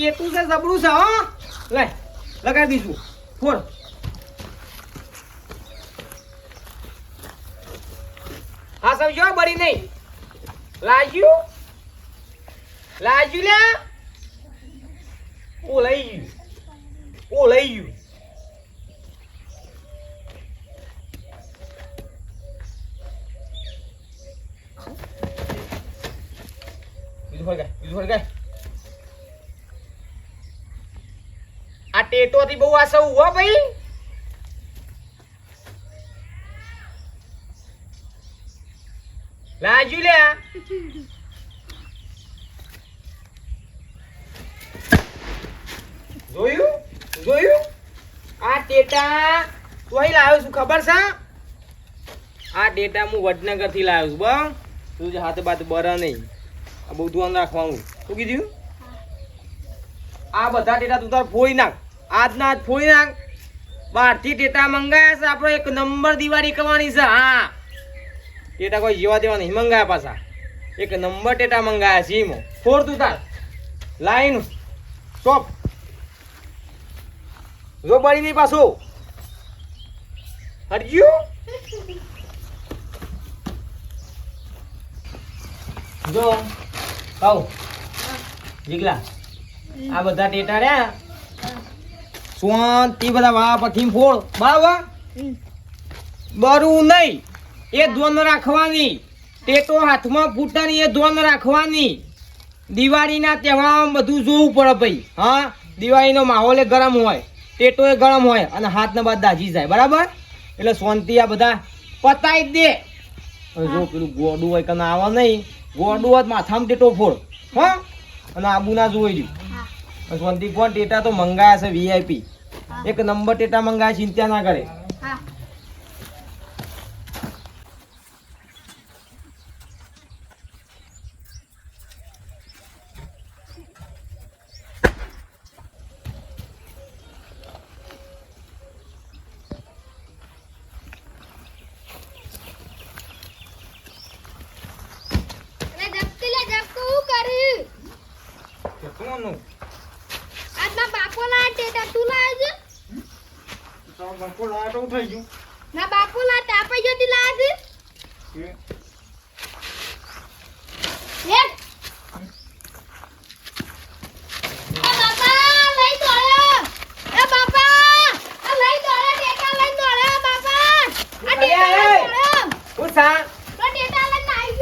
ટેટું છે ટેટું છે, હો. લે, લગાવી દીધું. ફોર હા સમજો બરી નહીં. લાગ્યું? લાગ્યું લે? ઓ, લઈ ગયું. ઓ, લઈ ગાય. બીજું ફળ ગાય. ટેટો થી બહુ આસવ હો ભાઈ. લાજુ લે જોયું? જોયું? આ ટેટા તું અહીં લાવ્યો છું ખબર છે? આ ડેટા હું વડનગરથી લાવ્યો છું બરાબર તું જ હાથે બાત બરા નહીં. આ બધું ધ્યાન રાખવાનું. શું કીધું? આ બધા ડેટા તું તાર ફોડી નાખ. આજના આજ ફોડી નાખ બહારથી ડેટા મંગાયા છે. આપણે એક નંબર દિવાળી કરવાની છે. હા. ડેટા કોઈ જેવા દેવા નહીં. મંગાયા પાછા. એક નંબર ડેટા મંગાયા છે એમાં ફોર તું તાર લાઈન સ્ટોપ. જો બળી નહીં પાછું. હટજ્યું જો. કહું જીગલા. આ બધા ટેટા રહ્યા. શાંતિ બધા વાહ પછી ફોડ બરાબર? બરું નહીં. એ ધોન રાખવાની. ટેટો હાથમાં ફૂટવાની એ ધોન રાખવાની. દિવાળીના તહેવારમાં બધું જોવું પડે ભાઈ. હા? દિવાળીનો માહોલ એ ગરમ હોય. ટેટો એ ગરમ હોય અને હાથને બાદ દાજી જાય. બરાબર? એટલે શાંતિ આ બધા પતાવી દે. જો પેલું ગોડું હોય કે આવે નહીં. ગોડું હોય માથામાં ટેટો ફોડ. હા? અને આબુ ના જોઈ રહ્યું શાંતિ કોણ? ટેટા તો મંગાયા છે વીઆઈપી એક નંબર ટેટા મંગાયા ચિંતા ના કરે અરે જપતી લે જપતું હું કર્યું કોનું આજના બાપો ના ટેટા તું લાવે છે થઈ ગયું ના બાપો ના તાપઈ જતી લાવે છે લે એ બાપા લઈ દોડ્યો એ બાપા આ લઈ દોડ્યો ટેટા લઈ દોડ્યો બાપા આ ટેટા લઈ દોડ્યો ઉઠા તો ટેટા લઈને આવી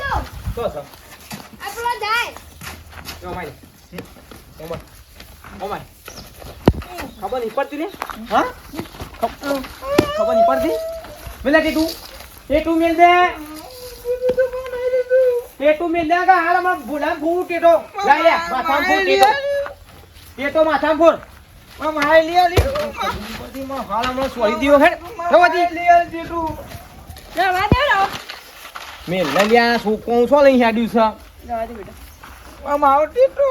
તો સર. આપણો જાય. Oh my oh my oh my ખબર નહીં પડતી ને? હા? ખબ- ખબર નહીં પડતી? મેલા ટેટુ. ટેટુ મેલ દે. ટેટુ મેલ દે. કે હાલ હમણાં ભૂલા ભૂ ટેટો. લાઈ લે માથામાં ફૂટ ટેટો. ટેટો માથામાં ફૂટ માય લે લે. બધી માં હાલ હમણાં સોરી દીવો હેડ રવાજી લે ટેટુ જવા દે. રો મેલ લે લ્યા શું કોણ છો લઈ હેડ્યું છે? જવા દે બેટા. આમ આવ ટેટુ.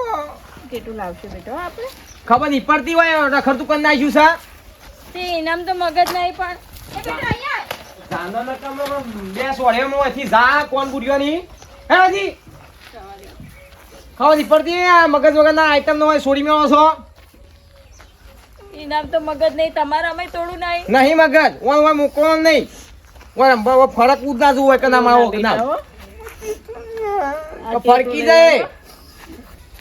ટેટુ લાવશે બેટો આપણે. ખબર નહીં પડતી હોય રખડતું કરી નાખ્યું છે? તે ઇનામ તો મગજ નહીં પણ એ બેટા અહીંયા. બે સોળેમાં હોયથી જા કોણ હે હજી? ખબર નહીં પડતી આ મગજ વગરના આઈટમ નો છો? ઇનામ તો મગજ નહીં તમારા અમે તોડું નહીં. નહીં મગજ ઓય મૂકવાનો નહીં. ઓય ફરક જોવું હોય કે ના માવો ના ફરકી જાય.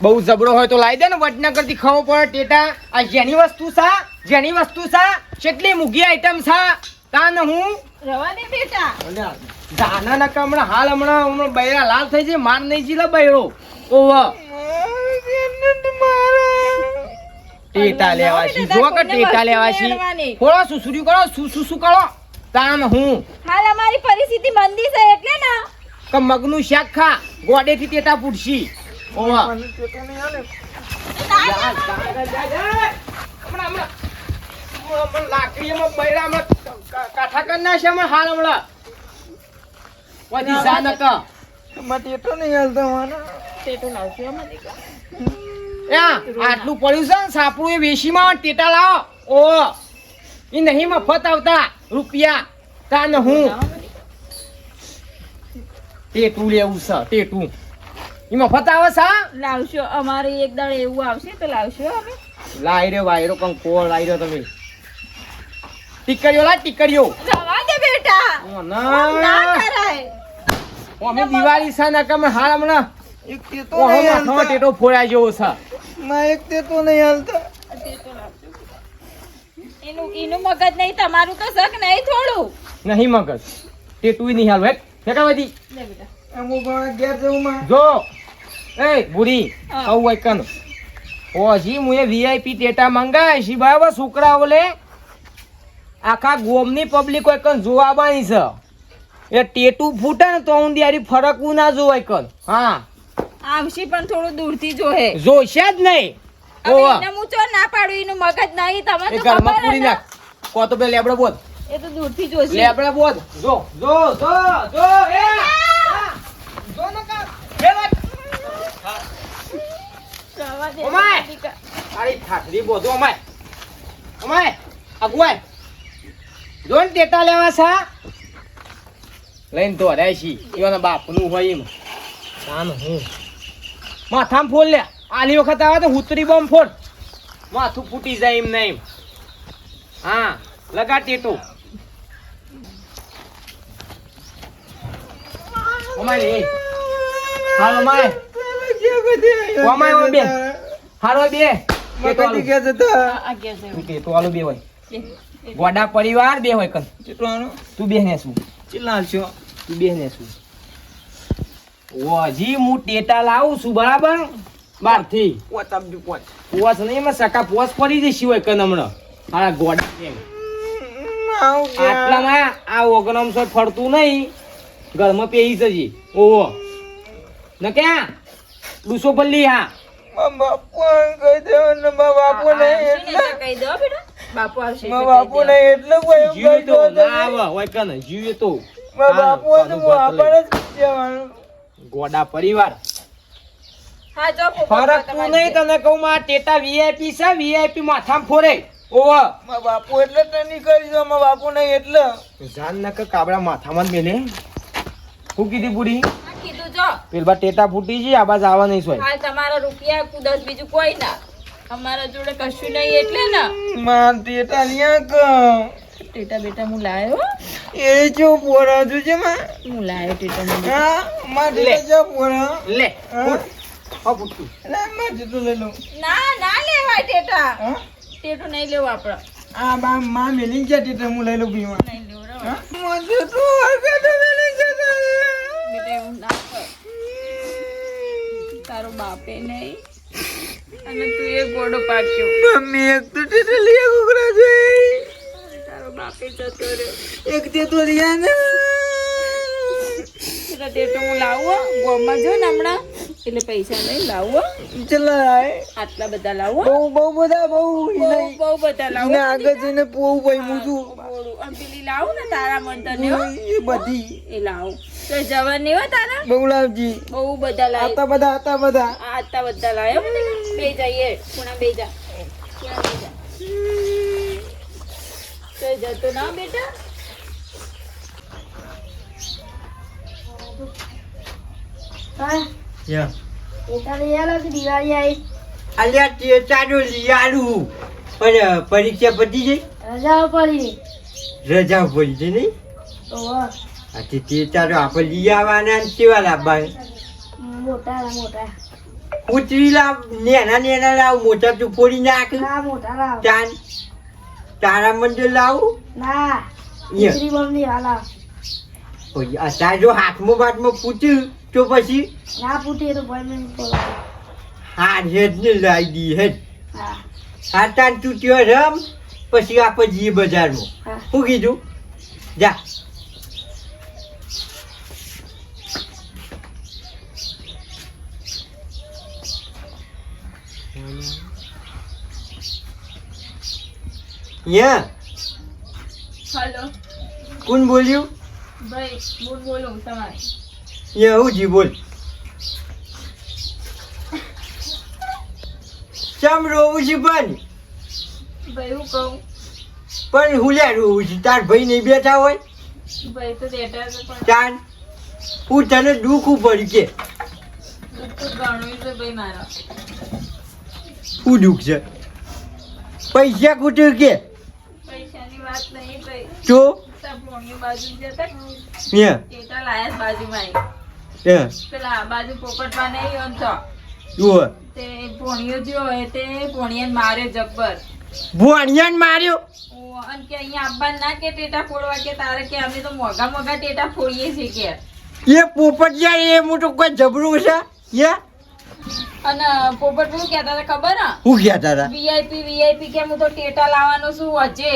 બહુ જબરો હોય તો લાવી દે ને વડનગરથી ખાવો પડે ટેટા. આ જેની વસ્તુ સા જેની વસ્તુ સા કેટલી મૂઘી આઈટમ સા તાન હું? રવા દે બેટા. દાના ના કમણા હાલ હમણાં હમણાં બૈરા લાલ થઈ જાય માર નહીં જીલો બૈરો. ઓવા. ટેટા લેવાશી જો કે ટેટા લેવા થોડા થોડો સુસુર્યું કરો સુ સુ કરો? તાન હું? હાલ અમારી પરિસ્થિતિ મંદી છે એટલે ને. કે મગનું શાક ખા ગોડેથી ટેટા પૂછશી ઓવા. લાકડીમાં બૈરા કાઠા કરી નાખશે હમણાં હાલ હમણાં. વધી જા નકા ટેટુ લાવશે અમારી. યા, આટલું પડ્યું છે ને સાપડું એ વેશીમાં ટેટા લાવો. ઓ એ નહીં મફત આવતા. રૂપિયા. તાન ને હું? ટેટું લેવું છે ટેટું. એમાં મફત આવે છે? લાવશો અમારે એક દાડે એવું આવશે તો લાવશો અમે. લાઈ વાયરો કંકો લાઈ રહ્યો તમે? ટીકરીઓ લાય ટીકરીઓ. જવા દે બેટા. ના. ના કરાય. ઓ અમે દિવાળી છે ને કે હાલ હમણાં એક તે તો નહીં હાલતા. ટેટો ફોડાઈ જેવો છે. ના એક તે તો નહીં હાલતા. એનું એનું મગજ નહીં તમારું તો શક નહીં થોડું. નહીં મગજ. ટેટું નહીં હાલ હેટ ઘેર જવું માં. જો. એ બુરી આવું હોય કન. ઓ હજી મુએ વીઆઈપી ટેટા મંગાય છે બરાબર છોકરાઓ લે. આખા ગોમની પબ્લિક હોય કન જોવા બાણી છે. એ ટેટુ ફૂટે ને તો હું ત્યારે ફરકવું ના જોવાય કન. હા. આવશે પણ થોડું દૂરથી જોહે. જોશે જ નહીં. ઓવા એને હું ચો ના પાડું એનું મગજ નહીં તમે તો ઘરમાં પૂરી નાખ. કો તો બે લેબડો બોધ એ તો દૂરથી જોશે. લેબડા બોધ જો જો જો જો એ. જો નકા બે વાત. જવા દે. ઓમાય! તારી ઠાઠરી બોધો અમાય અમાય અગવાય જોન ટેટા લેવા છા? લઈને તો હરાય છી. એવાના બાપનું હોય એમ. કામ હું? માથામાં ફોડ લે. આલી વખત આવે તો હુતરી બોમ્બ ફોડ. માથું ફૂટી જાય એમ નહીં હા લગા ટેટો ઓમાય લે ઓમાય ઓમાય ઓમાય બે. હારો બે. ગોડા પરિવાર બે હોય કન. તું બે ને શું ચેટલા છો? તું બે ને શું? ઓ હજી હું ટેટા લાવું છું બરાબર? બારથી પોચ આપજો પોચ એમાં સકા પોસ પડી જશે હોય કન હમણાં મારા ગોડા? આટલામાં આ ઓગણમસો ફરતું નહીં ઘરમાં પેહી જજી ઓહો ન ક્યાં ડૂસો પલ્લી હા હોય જીવે તો બાપુ તો. આપણે. ગોડા પરિવાર ફરક તું નહીં તને કહું માં ટેટા વીઆઈપી છે વીઆઈપી માથામાં ફોરે. ઓવા માં બાપુ એટલે તને નહીં કરી દો મારા બાપુ નહીં એટલે. જાન નક કાબડા માથામાં જ મેલે. હું કીધી પૂરી? કીધું જો. પેલબા ટેટા ફૂટી છે આબાજ આવા નહીં સોય. હાલ તમારા રૂપિયા કુદસ બીજું કોઈ ના. અમારા જોડે કશું નહીં એટલે ને. માં ટેટા લ્યા ક ટેટા બેટા હું લાયો? એ જો પોરા જોજે માં. હું લાયો ટેટા હા માં લે. જો પોરા. લે હા? ફૂટતું ના માં ટેટું લઈ લઉં. ના ના લેવાય ટેટા. ટેટું નહીં લેવું આપણે આ બા માં મેલી ગયા ટેટા હું લઈ લઉં પીવા નહીં લેવું રે. હા? માં મેલી જતા બેટા એવું ના કર તારો બાપે નહીં. અને તું એ ગોડો પાક્યો મમ્મી એક તો ટેટા લઈ કુકરા જોઈ. તારો બાપે જતો રહ્યો. એક તે તો રહ્યા ને ટેટો હું લાવું હો. ગોમાં જો ને હમણાં. એટલે પૈસા નહીં લાવું. ચલાય ચલા આટલા બધા લાવું. બહુ બહુ બધા બહુ બહુ બધા લાવું. આગળ જઈને પોવું ભાઈ મુજુ આમ પેલી લાવું ને તારા મંતરને હો. એ બધી. એ લાવું. તો જવાન નહીં હો તારા. બહુ લાવજી. બહુ બધા લાવ આતા બધા આતા બધા. આ આટલા બધા લાવ્યો બે જઈએ. ખૂણા બે જા. ખૂણા બે જા. તો જતો ના બેટા. અલ્યા તે ચાલુ લિયાલું પણ પરીક્ષા પતી જઈ રજાઓ પડી. રજા પડી છે નહીં ઓહો, આ તે તે ચાલુ આપણે લઈ આવવાના ને કેવા લાવવાના મોટા મોટા. ઉતરી લાવ નેના નેના લાવ મોટા તું ફોડી નાખ. ના મોટા લાવ. તાન તારા મંદિર લાવું. ના આ તાર જો હાથમાં બાટમાં પૂછ્યું. તો પછી ના ફૂટે તો ભાઈ મને બોલાવો. હેડ ને લાવી દી હેડ. હા. હા તાન તું ત્યાં રમ પછી આપણે જઈએ બજારમાં હા. શું કીધું? જા. યા. હલો. કોણ બોલ્યું? ભાઈ બોલ બોલું તમારે. હું જી બોલ. ચમ રોવું છે પણ. ભાઈ હું કહું? પણ હું લે રોવું છું તાર ભાઈ નહીં બેઠા હોય? ભાઈ તો બેટા છે પણ. ચાન હું તને દુઃખ પડી કે. શું દુઃખ છે? પૈસા કૂટ્યું કે? પૈસાની વાત નહીં ભાઈ. તો બાજુ જતા. લાયા બાજુમાં પેલા બાજુ પોપટમાં નહીં હોન તો. જુઓ તે ભોણિયો જો તે ભોણિયાને માર્યો જબ્બર. ભોણિયાને માર્યો? અને કે અહીંયા આવવા ના કે ટેટા ફોડવા કે તારે કે અમે તો મોઘા મોઘા ટેટા ફોડીએ છીએ કે. એ પોપટિયા એ મોટું કોઈ જબરું છે? અને પોપટ શું કહેતા હતા ખબર? હા કહેતા હતા? વીઆઈપી વીઆઈપી કે હું તો ટેટા લાવવાનો છું વચ્ચે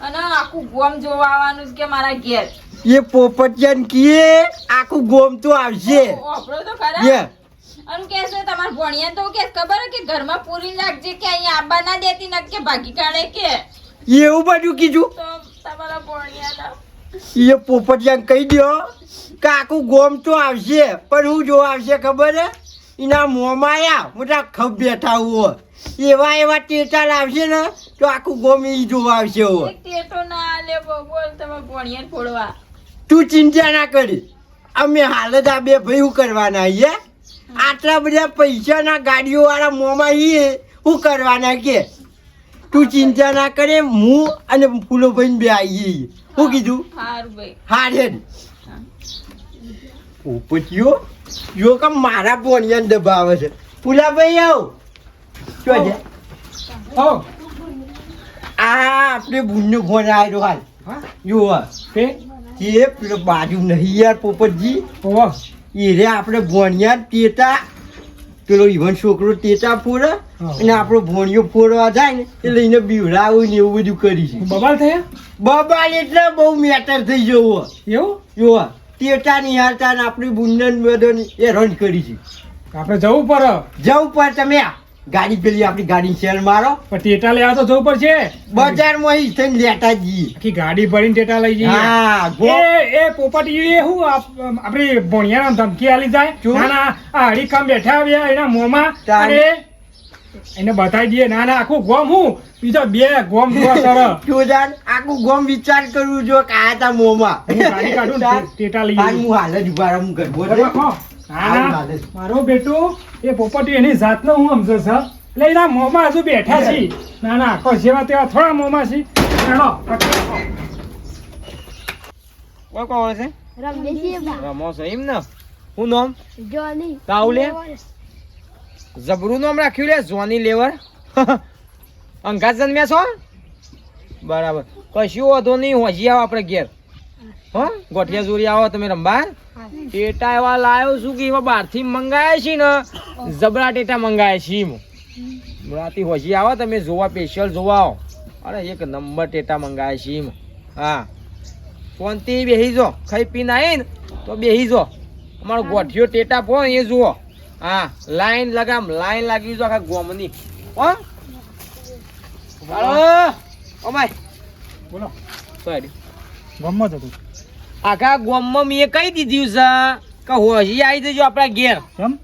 અને આખું ગોમ જોવા આવવાનું કે મારા ઘેર. એ પોપટિયાને કીએ આખું ગોમ તો આવશે. વાપરો તો હે ખરા અને કે છે તમાર ભણિયા તો કે ખબર હે કે ઘરમાં પૂરી લાગજે કે અહીંયા આબા ના દેતી ન કે ભાગી કાઢે કે? એવું બધું કીધું. તો તમારા ભણિયા એ પોપટિયાને કહી દો કે આખું ગોમ તો આવશે પણ હું જો આવશે ખબર? હે એના મોંમાં આયા મોટા ખબ બેઠા હોય. એવા એવા ટેટા લાવશે ને તો આખું ગોમ એ જોવા આવશે હો ટેટો ના લે બોલ તમે ભણિયા ફોડવા. તું ચિંતા ના કરી. અમે હાલ જ આ બે ભાઈ શું કરવાના હે. આટલા બધા પૈસાના ગાડીઓ વાળા મોંમાં ઈ શું કરવાના કે? તું ચિંતા ના કરે હું અને ફૂલો ભાઈ બે આવીએ શું કીધું? સારું ભાઈ. હારે. યો જો કે મારા પોણિયાને દબાવે છે. ફૂલાભાઈ આવો. શું છે આ આપણે બુનનો ફોન આવ્યો હાલ. જુઓ એ પેલો બાજુ નહીં યાર પોપટજી. એ રે આપણે ભોણિયા ટેટા. પેલો ઈવન છોકરો ટેટા ફોડે અને આપણો ભોણિયો ફોડવા જાય ને એ લઈને બીવડાવું ને એવું બધું કરી છે. બબાલ થયા? બબાલ એટલે બહુ મેટર થઈ જવો એવું? જોવા ટેટા ની હાલતા ને આપણી બુંદન બધો એ રન કરી છે. આપણે જવું પડે. જવું પડે તમે ગાડી પેલી આપણી ગાડી શેર મારો. પણ ટેટા લેવા તો જવું પડશે. બજારમાં ઈ થઈને લેતા જઈએ. આખી ગાડી ભરીને ટેટા લઈ જઈએ. હા એ એ પોપટી એ હું આપ- આપણી ભોણિયાને ધમકી આલી જાય? ના ના આ હડીકામ બેઠા આવ્યા એના મોમાં. તાન. એને બતાવી દઈએ. ના ના આખું ગોમ હું બીજો બે ગોમ સર જોજાન આખું ગોમ વિચાર કરું જો કે આ તા મોમાં. હું ગાડી કાઢું ટેટા લઈ હું હાલ જ ઊભા રહું ગરબો જ. મારો બેટો એ પોપટી એની જાતનો હું સમજો છે એટલે એના મોંમાં હજુ બેઠા છીએ. ના ના આખો જેવા તેવા થોડા મોંમાં છે હેડો, પકડો. કોણ છે. રમો છો એમ ને? હું નામ? જોની. કાઉલે? જબરું નામ રાખ્યું લે જોની લેવર. અંગાત જન્મ્યા છો? બરાબર. કશું વધો નહીં હોજી આવો આપણે ઘેર. હો ગોઠિયા જોડી આવો તમે રંબા ટેટા એવા લાયો છું કે એવા બહારથી મંગાયા છે ને જબરા ટેટા મંગાયા છે રાતી હોશી આવો તમે જોવા સ્પેશિયલ જોવા આવો. અરે એક નંબર ટેટા મંગાયા છે હા. શાંતિ બેસી જો ખાઈ પીને ને તો બેસી જો. અમારો ગોઠિયો ટેટા ફોન એ જુઓ. હા લાઈન લગામ લાઈન લાગી જો આખા ગોમની. હો. ઓમાય બોલો. સોરી. ગમત હતું. આખા ગોમમાં મેં કહી દીધું છે કે હોજી આવી જજો આપણા ઘેર. કેમ?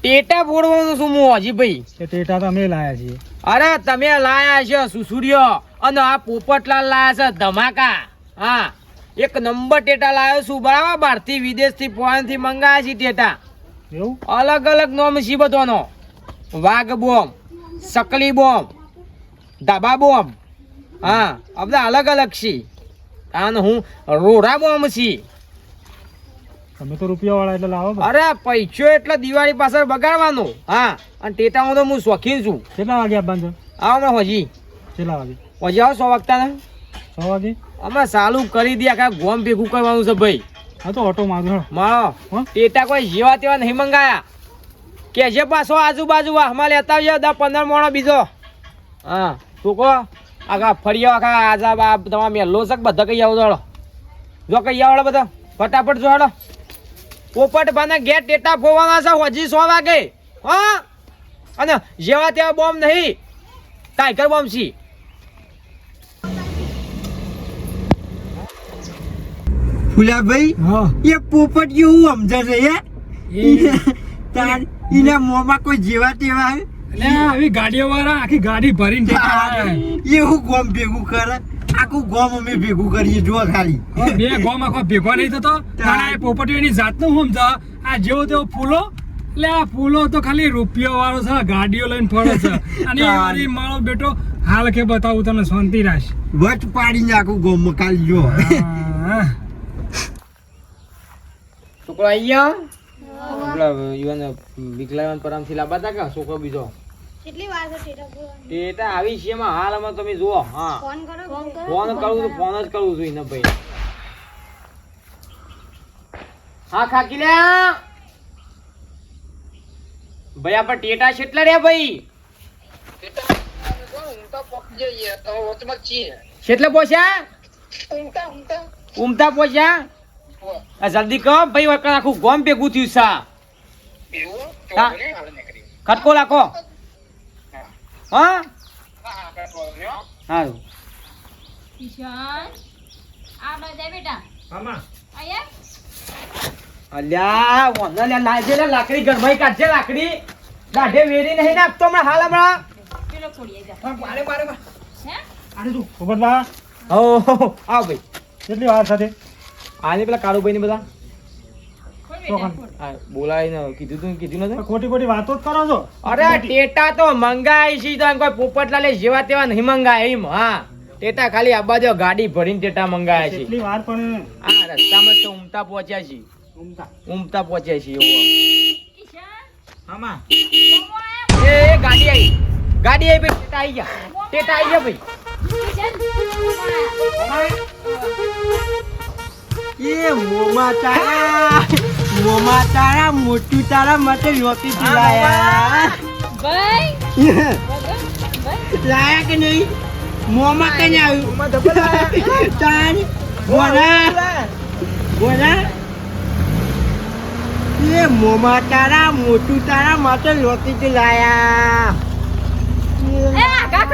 ટેટા ફોડવાનું શું હું હોજી ભાઈ. ટેટા તો અમે લાયા છીએ. અરે તમે લાયા છે સુસુરિયો. અને આ પોપટલાલ લાયા છે ધમાકા. હા. એક નંબર ટેટા લાવ્યો છું બરાબર? બહારથી વિદેશથી ફોનથી મંગાયા છે ટેટા. એવું? અલગ અલગ નોમ છે બધાનો. વાઘ બોમ્બ સકલી બોમ્બ ધાબા બોમ્બ હા બધા અલગ અલગ છે. અને હું રોડા છીએ તમે તો રૂપિયા વાળા એટલે લાવો અરે પૈસો એટલે દિવાળી પાછળ બગાડવાનો. હા અને ટેટામાં તો હું શોખીન છું. કેટલા વાગે આપવાનું છે? આવો હમણાં હજી. કેટલા વાગે? હજી આવો સો વાગતા ને સો વાગે? અમે ચાલુ કરી દે આખા ગોમ ભેગું કરવાનું છે ભાઈ. હા તો ઓટો હેડો. મારો. ટેટા કોઈ જેવા તેવા નહીં મંગાયા. કે જે પાછો આજુબાજુ વાહમાં લેતા આવજો દસ પંદર મોણો બીજો. હા તું કહો. આખા ફળિયા આખા આજા બા તમારા મેલો છે કે બધા કઈ આવો જો કઈ આવો બધા. ફટાફટ જોડો પોપટ ભાના ગેટ ડેટા ફોવાના છે હજી સો વાગે. હા? અને જેવા તેવા બોમ્બ નહીં. ટાઈગર બોમ્બ છે. ફુલાભાઈ હા. એ પોપટ જેવું સમજે છે યાર તાર એના મોમાં કોઈ જેવા તેવા આવી ગાડીઓ વાળા આખી ગાડી ભરીને. એવું ગોમ ભેગું કરે. આખું ગોમ અમે ભેગું કરીએ જો ખાલી. બે ગોમ આખો ભેગો નહીં થતો. તારા એ જાતનું સમજા આ જેવો તેવો ફૂલો? એટલે આ ફૂલો તો ખાલી રૂપિયો વાળો છે ગાડીઓ લઈને ફરે છે. અને એ વાળી મારો બેટો હાલ કે બતાવું તમને શાંતિ રાખ વચ પાડીને આખું ગોમ ખાલી જો હા. છોકરો આઈ ગયો પેલા યુવાન વિકલાંગ પરમથી હતા કે છોકરો બીજો? કેટલી વાર ટેટા આવી છે એમાં. હાલમાં તમે જુઓ. હા. ફોન કરો ફોન કરું તો ફોન જ કરું છું એને ભાઈ હા ખાકી લે ભાઈ આપણે ટેટા કેટલા રે ભાઈ. કેટલા પોસ્યા? ઉમતા આ જલ્દી કહો ભાઈ વખત આખું ગોમ ભેગું થયું સા ખટકો લાખો. હા. સારું અલ્યા વંદા લાજે લાકડી ઘરમાંય કાઢજે લાકડી. દાઢે વેરી નહીં નાખતો હમણાં હાલ હમણાં. પેલો જા. મારે મારે. હે. આવ ભાઈ. કેટલી વાર સાથે? આને પેલા કાળુભાઈ ને બધા બોલાવીને કીધું તું કીધું નતું? ખોટી ખોટી વાતો જ કરો છો. અરે ટેટા તો મંગાય છે તો કોઈ પોપટલાલે જેવા તેવા નહીં મંગાય એમ હા. ટેટા ખાલી આબા બાજુ ગાડી ભરીને ટેટા મંગાયા છે. કેટલી વાર પણ આ રસ્તામાં તો ઉમતા પહોંચ્યા છે ઉમતા. ઉમતા પહોંચ્યા છે એવો એ ગાડી આવી ગાડી આવી ભાઈ ટેટા આવી ગયા. ટેટા આવી ગયા ભાઈ. એ મોમા તારા મોમા તારા મોટું તારા માટે રોટી લાયા ભાઈ ભાઈ લાયા કે નહીં? મોમાં કઈ આવ્યું તાર બોલા બોલા એ મોમા તારા મોટું તારા માટે લોટી લાયા એ આગા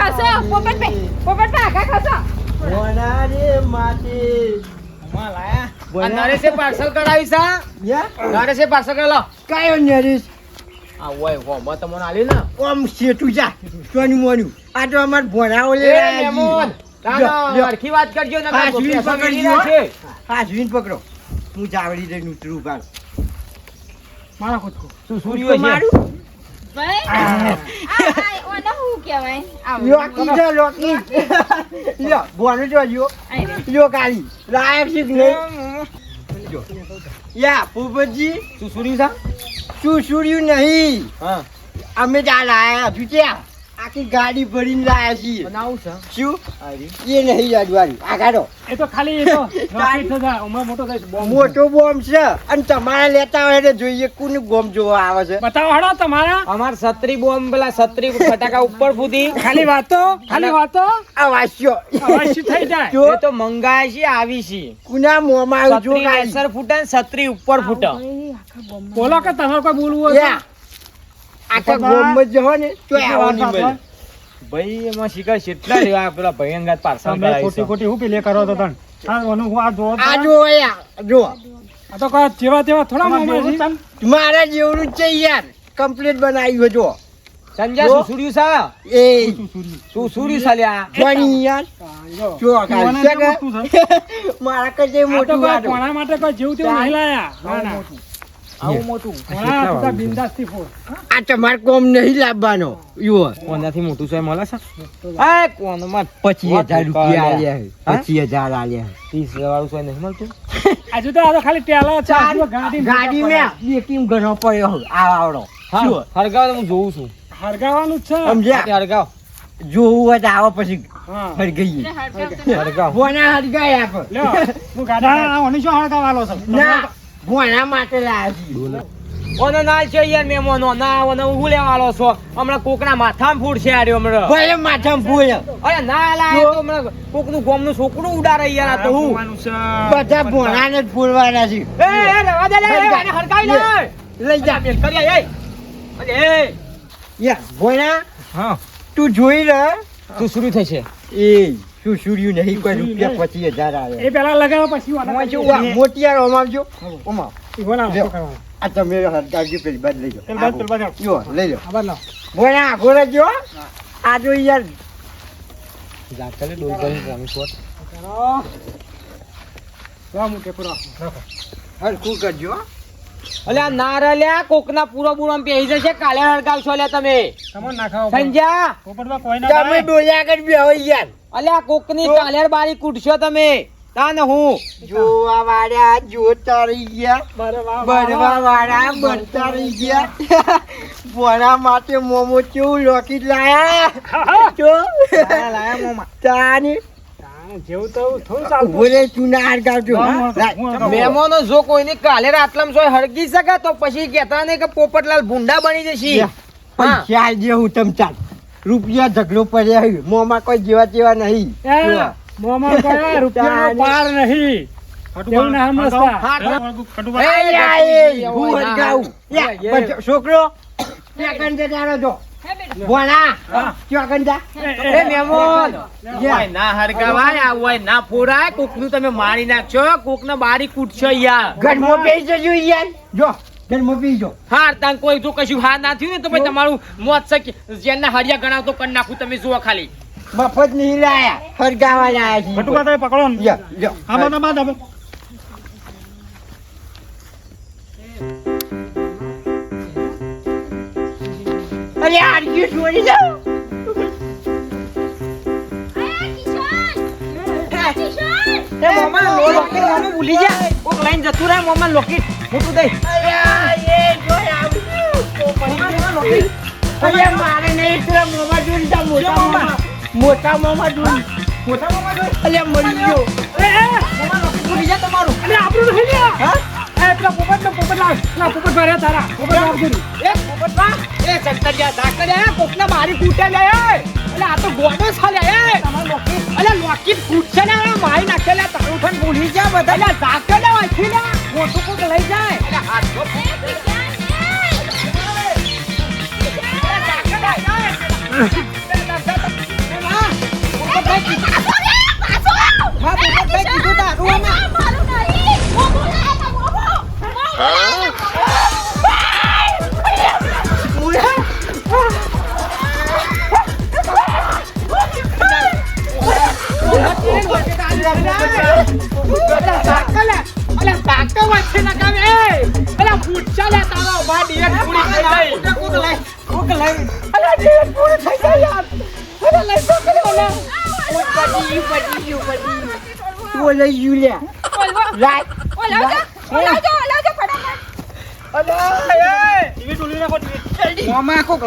બોલા રે નરેશે પાર્સલ કરાવી સા નરેશે પાર્સલ કરેલો કાયો નરેશ. આ ઓય હો બ તમને આલ્યું ને? ઓમ શેઠું જા. સોનું મોનું. આ તો અમાર ભણાવો લે મેમોન તાનો હરખી વાત કરજો ને હા, સ્વીટ પૈસા પકડજો, મેલી નાખે. હા પકડો. હું જાવડી દઈને ઉતરું બાર. મારા ખુદકો શું સુર્યો મારું? ભાઈ આ. આ ઓને હું કહેવાય? આવું. છે લોકી લ્યો બોનું આઈ રે. લ્યો કાલી લાયક છે કે નહીં? જો. યા સુર્યું છે? શું સુર્યું નહીં? હા. અમે જ આ લાયા ત્યાં આખી ગાડી ભરીને લાયા છીએ. બનાવું છે? શું? એ નહીં યાદવારી આ ગાડો એ તો ખાલી એ તો મોટો બોમ્બ. મોટો બોમ્બ છે. અને તમારે લેતા હોય એટલે જોઈએ કોનું બોમ્બ જોવા આવે છે. બતાવો હડો તમારા. અમાર સત્રી બોમ્બ પેલા સત્રી ફટાકા ઉપર ફૂટી ખાલી વાતો ખાલી વાતો. આ વાસ્યો થઈ જાય. જો. એ તો મંગાય છે આવી છે. કુના મોમાં જો છત્રી કાલી. ફૂટે ને છત્રી ઉપર ફૂટે. બોલો કે તમારે કોઈ બોલવું હોય. આખા ગોમ જ જવો ને તો આવવાની મળે. ભાઈ એમાં શિકાર કેટલા લેવા પેલા ભયંકર પાર્સલ તમે ખોટી છે. ખોટી હું પેલે કરો તો તણ આ ઓનું હું આ જો આ જો જો આ તો કા જેવા તેવા થોડા મોંમાં. મારા જેવડું છે યાર. કમ્પ્લીટ બનાવ્યું છે જો. સંજય જો. સા એ. સુર્યું છે લ્યા. જોની યાર. જો. જો આ કોના કાઢી છે જેવું કે? વસ્તુ છે? મારા કજે મોટું કોણા માટે કોઈ જેવું તેવું નહીં લાયા. ના ના. આવું મોટું. બિંદાસથી ફોડ. આ તમારે કોમ નહીં લાવવાનો. યુવો કોનાથી મોટું છે મળે છે? આ કોનમાં પચીસ હજાર રૂપિયા આલ્યા પચીસ હજાર આલ્યા છે. ત્રીસ વાળું છે નહીં મળતું? હજુ તો આ ખાલી ટેલા ગાડી ગાડી મેં બેકીમ ઘણો પડ્યો આ આવડો હા હરગાવ હું જોઉં છું. હરગાવાનું છે. સમજ્યા? હરગાવ. જોવું હોય તો આવો પછી હરગઈએ. હરગાવ. ભોના હરગાય આપ? હું ગાડી આ શું હરગાવાલો છે. ના. ભોના માટે લાયા ઓનો ના છે યાર મેમોનો ના ઓનો હું લેવાલો છો? હમણાં કોકના માથામાં ફૂડ છે આર્યો હમણાં. ભલે માથામાં ફૂડ અરે ના લાય તો હમણાં કોકનું ગોમનું છોકરું ઉડાડે યાર આ તો હું. બધા ભોણાને જ ભૂલવાના છે. એ એ રવા દે લે આને લે. લઈ જા. મેલ કરી એ અરે એ. યા ભોણા હા. તું જોઈ લે તું શરૂ થશે? એ. શું સુર્યું નહીં કોઈ રૂપિયા. પચીસ હજાર આવે. એ પેલા લગાવો પછી પછી. મોટિયાર કરવાનું? આ તમે હરગાવજો પેલી બાદ લઈ જાઓ. જો લઈ લો બોલા. આખો રહેજો આ જો યાર. જાકલે ડોલ કરી કોમી શોટ. કરો. લાવ કે રાખું. રાખો. હરખું કરજો? હો. અલ્યા ના લ્યા કોકના પૂરો પૂરો પેહી જશે કાલે હળગાવશો અલ્યા તમે. સંજ્યા પોપટમાં કોઈ ના તમે. ડોલ્યા આગળ બે હોય યાર અલ્યા કોકની કાલેર બારી કૂટશો તમે. તાન હું. જોવા વાળા જોતા રહી ગયા. બરવા વાળા. બનતા રહી ગયા. ભણા માટે મોમો કેવું લોકી લાયા? જો. તાની તાણે જેવું તેવું થોડું ચાલતું. ઊભો તું ના હરગાવજો હું હા? હરગાવ, હું હરગાવ. મહેમાનો જો કોઈની કાલે રાતલામ જોઈ હળગી શકે તો પછી કહેતા નહીં કે પોપટલાલ ભૂંડા બની જશે હા. પૈસા આલજે હું તમ ચાલ રૂપિયા ઝઘડો પડ્યા છે. કોઈ જેવા તેવા નહીં કોઈ પાર નહીં છોકરો કંજે તારો જો હે હા. એ મહેમાન યા. ઓય ના હરગાવાય આ ઓય ના ફોરાય કોકનું તમે મારી નાખશો કોકને બારી કૂટશો યાર. ઘરમાં બેસી જજો યાર. જો ઘરમાં બેસી જો હાર તાન કોઈ જો કશું હા ના થયું ને તો ભાઈ તમારું મોત છે જેના હરિયા ગણાવતો કરી નાખું તમે જુઓ ખાલી. મફત નહીં લાયા. હરગાવા લાયા કટુબા તમે પકડો ને. યા, યા. આમાં તો બાદ અરે આરજી છોડી દો ભૂલી જાય કોક લાઈન જતું રહે મોમાં લોકેટ મોટું દઈ. અરે મારે નહીં પેલા મોમાં જોઈને તા મોટા મોમાં. મોટા મોમાં જોઈને મોટા મોમાં જોઈ અલ્યા મરી ગયો. મોમાં લોકેટ ભૂલી જાય તમારું. અરે આપણું નહીં લે. એ, પેલા પોપટ ને પોપટ લાવ. પેલા પોપટ ભારે તારા. પોપટ લાવ. એ પોપટમાં એ ચક્કરિયા કોકના બારી કૂટે લે એ. એટલે આ તો ગોડો છે લે એ. તમાર લોકેટ અલે લોકેટ ને મારી નાખેલા તારું ઠન ભૂલી જા બધા. લે ધાકે લે વાંચી લે. મોટું કોક લઈ જાય. એટલે હાથ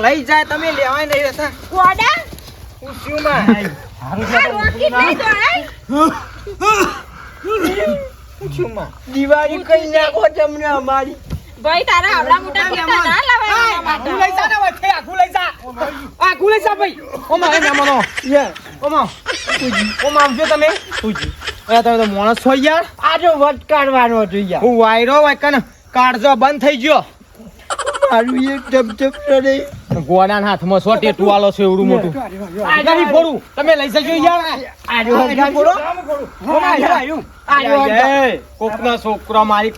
લઈ. જાય તમે લેવાય નહીં રહેતા. પૂછ્યુંમાં પૂછ્યુંમાં દિવાળી કઈ નાખો તમને અમારી? ભાઈ તારા આવડા મોટા કેતા ના લવાય આખું માટે. લઈ જા ને વચ્ચે આખું લઈ જા. આખું લઈ જા ભાઈ. ઓમાં યે. ઓ યા ઓ ઓમાં જો તમે. અરે તમે તો માણસ છો યાર. આજો વટ કાઢવાનો હતો યાર. હું વાયરો વાય કાઢજો બંધ થઈ ગયો. મારું એક ધબધબ કરે ગોડાના હાથમાં સો ટેટુ આલો છે એવડું મોટું. આગળ ફોડું. તમે લઈ જજો યાર. આજો હરગા ફોડો. આજો હરગા કોકના છોકરો મારી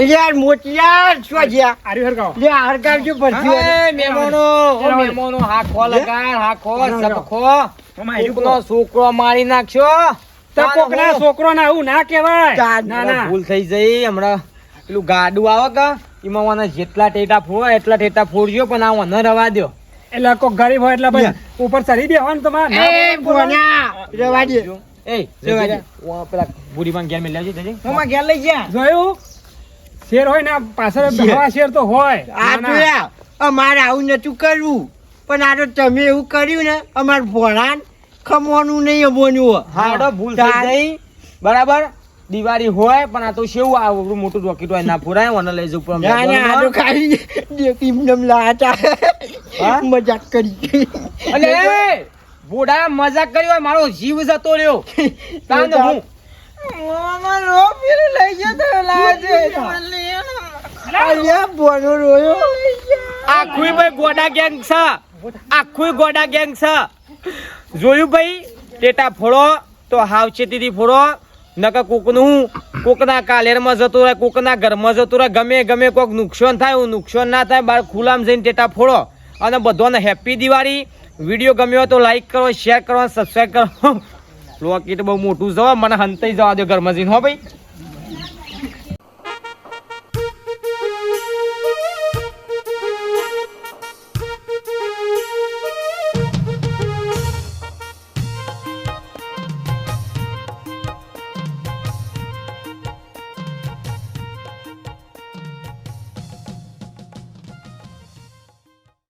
યાર મોટિયાર શું જ્યાં? આર્યું હરગાવો. લે હરગાવજો ભરતી એ મેમોનો ઓ મેમોનો હાખો લગાડ હાખો સબખો. છોકરો મારી નાખ્યો. તો કોકના છોકરોને આવું ના કહેવાય. ના, ના. ભૂલ થઈ જઈ હમણાં પેલું ગાડું આવે કે એમાં મને જેટલા ટેટા ફોડો એટલા ટેટા ફોડજો પણ આ મને રવા દો એટલે કો ગરીબ હોય એટલે ભાઈ ઉપર ચડી બેહવાનું તમારે. ના એ ભોના રવા દે એ જો પેલા ઘેર મેં લેજો જજે. હું ઘેર લઈ ગયા. જોયું? શેર હોય ને પાછળ બેહવા શેર તો હોય. આ અમારે આવું નતું કરવું. પણ આ તો તમે એવું કર્યું ને અમારે ભોળાન ખમવાનું નહીં અમોનું હાડો ભૂલ થઈ ગઈ. બરાબર? દિવાળી હોય પણ આ તો શેવું આવડું મોટું રોકેટ હોય ના ફોડાય મને લઈ જવું પણ આ તો ખાલી લાતા હા? મજાક કરી. અલે બોડા મજાક કર્યો હોય મારો જીવ જતો રહ્યો. તાન હું આખું ભાઈ ગોડા ગેંગ છે. આખું ગોડા ગેંગ છે. જોયું ભાઈ ટેટા ફોડો તો હાવચેતીથી ફોડો. નકર કોકનું કોકના કાલેરમાં જતું રહે કોકના ઘરમાં જતું રહે ગમે ગમે કોક નુકસાન થાય હું નુકસાન ના થાય બાર ખુલ્લામાં જઈને ટેટા ફોડો. અને બધાને હેપી દિવાળી. વીડિયો ગમ્યો હોય તો લાઈક કરો શેર કરો સબસ્ક્રાઈબ કરો. લોકેટ બહુ મોટું જવા મને હંતાઈ જવા દો ઘરમાં જઈને હો ભાઈ.